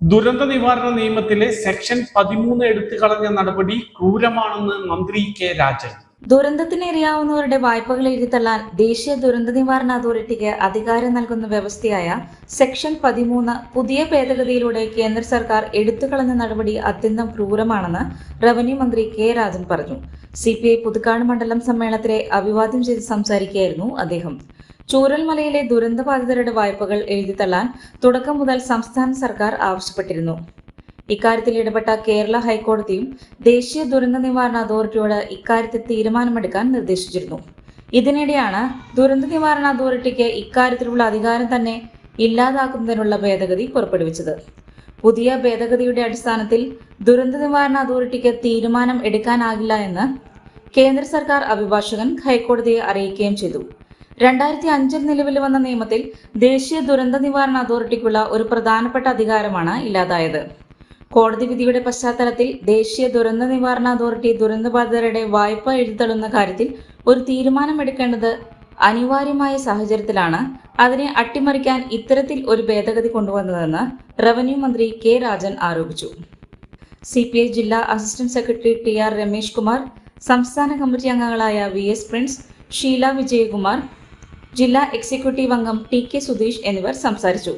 ദുരന്ത നിവാരണ നിയമത്തിലെ സെക്ഷൻ പതിമൂന്ന് എടുത്തു കളഞ്ഞ നടപടി ക്രൂരമാണെന്ന് മന്ത്രി കെ രാജൻ. ദുരന്തത്തിനിരയാവുന്നവരുടെ വായ്പകൾ എഴുതിത്തള്ളാൻ ദേശീയ ദുരന്ത നിവാരണ അതോറിറ്റിക്ക് അധികാരം നൽകുന്ന വ്യവസ്ഥയായ സെക്ഷൻ പതിമൂന്ന് പുതിയ ഭേദഗതിയിലൂടെ കേന്ദ്ര സർക്കാർ എടുത്തുകളഞ്ഞ നടപടി അത്യന്തം ക്രൂരമാണെന്ന് റവന്യൂ മന്ത്രി കെ രാജൻ പറഞ്ഞു. സി പി ഐ പുതുക്കാട് മണ്ഡലം സമ്മേളനത്തിലെ അഭിവാദ്യം ചെയ്ത് സംസാരിക്കുകയായിരുന്നു അദ്ദേഹം. ചൂരൽമലയിലെ ദുരന്തബാധിതരുടെ വായ്പകൾ എഴുതിത്തള്ളാൻ തുടക്കം മുതൽ സംസ്ഥാന സർക്കാർ ആവശ്യപ്പെട്ടിരുന്നു. ഇക്കാര്യത്തിൽ ഇടപെട്ട കേരള ഹൈക്കോടതിയും ദേശീയ ദുരന്ത നിവാരണ അതോറിറ്റിയോട് ഇക്കാര്യത്തിൽ തീരുമാനമെടുക്കാൻ നിർദ്ദേശിച്ചിരുന്നു. ഇതിനിടെയാണ് ദുരന്ത നിവാരണ അതോറിറ്റിക്ക് ഇക്കാര്യത്തിലുള്ള അധികാരം തന്നെ ഇല്ലാതാക്കുന്നതിനുള്ള ഭേദഗതി പുറപ്പെടുവിച്ചത്. പുതിയ ഭേദഗതിയുടെ അടിസ്ഥാനത്തിൽ ദുരന്ത നിവാരണ അതോറിറ്റിക്ക് തീരുമാനം എടുക്കാനാകില്ല എന്ന് കേന്ദ്ര സർക്കാർ അഭിഭാഷകൻ ഹൈക്കോടതിയെ അറിയിക്കുകയും ചെയ്തു. രണ്ടായിരത്തി അഞ്ചിൽ നിലവിൽ വന്ന നിയമത്തിൽ ദേശീയ ദുരന്ത നിവാരണ അതോറിറ്റിക്കുള്ള ഒരു പ്രധാനപ്പെട്ട അധികാരമാണ് ഇല്ലാതായത്. കോടതി വിധിയുടെ പശ്ചാത്തലത്തിൽ ദേശീയ ദുരന്ത നിവാരണ അതോറിറ്റി ദുരന്തബാധിതരുടെ വായ്പ എഴുതിത്തള്ളുന്ന കാര്യത്തിൽ ഒരു തീരുമാനമെടുക്കേണ്ടത് അനിവാര്യമായ സാഹചര്യത്തിലാണ്. അതിനെ അട്ടിമറിക്കാൻ ഇത്തരത്തിൽ ഒരു ഭേദഗതി കൊണ്ടുവന്നതെന്ന് റവന്യൂ മന്ത്രി കെ രാജൻ ആരോപിച്ചു. സി പി ഐ ജില്ലാ assistant secretary T R Ramesh Kumar സംസ്ഥാന കമ്മിറ്റി അംഗങ്ങളായ V S Prince Sheela Vijayakumar ജില്ലാ എക്സിക്യൂട്ടീവ് അംഗം ടി കെ സുധീഷ് എന്നിവർ സംസാരിച്ചു.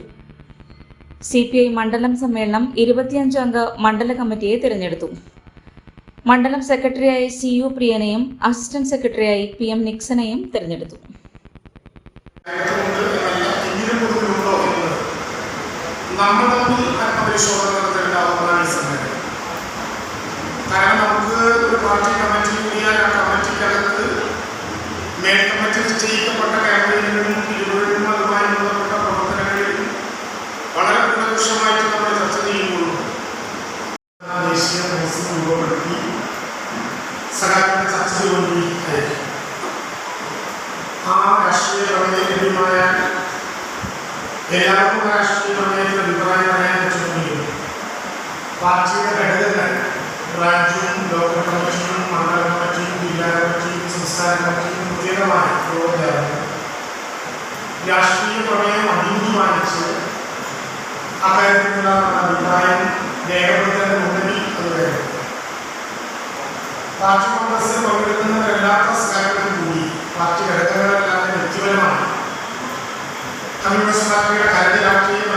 സി പി ഐ മണ്ഡലം സമ്മേളനം ഇരുപത്തിയഞ്ചംഗ മണ്ഡല കമ്മിറ്റിയെ തിരഞ്ഞെടുത്തു. മണ്ഡലം സെക്രട്ടറിയായി സി യു പ്രിയനെയും അസിസ്റ്റന്റ് സെക്രട്ടറിയായി പി എം നിക്സനെയും തിരഞ്ഞെടുത്തു. കാരണം നമുക്ക് ഒരു പാർട്ടി കമ്മിറ്റി ദേശീയ മനസ്സിൽ രൂപപ്പെടുത്തി സകാലത്തെ ചർച്ച ചെയ്തുകൊണ്ടിരിക്കുകയായിരിക്കും ആ രാഷ്ട്രീയ പ്രമേയമായ എല്ലാവർക്കും രാഷ്ട്രീയ പ്രമേയത്തിൽ അഭിപ്രായം പറയാൻ പറ്റുമെങ്കിലും പാർട്ടിയുടെ ഘടകങ്ങൾ ബ്രാഞ്ചും ലോക്കൽ കമ്മിറ്റിയും മണ്ഡല കമ്മിറ്റിയും ജില്ലാ കമ്മിറ്റിയും സംസ്ഥാന കമ്മിറ്റിയും പ്രത്യേകമായി യോഗം രാഷ്ട്രീയ പ്രമേയം അഭിമുഖീകരിച്ച് അക്കാര്യത്തിലുള്ള അഭിപ്രായം പാർട്ടി കോൺഗ്രസിൽ പങ്കെടുക്കുന്നവരെല്ലാത്ത സ്ഥലങ്ങളിൽ കൂടി പാർട്ടി ഘടകങ്ങളെല്ലാം വ്യക്തിപരമാണ്. കമ്മ്യൂണിസ്റ്റ് പാർട്ടിയുടെ കരട് രാഷ്ട്രീയം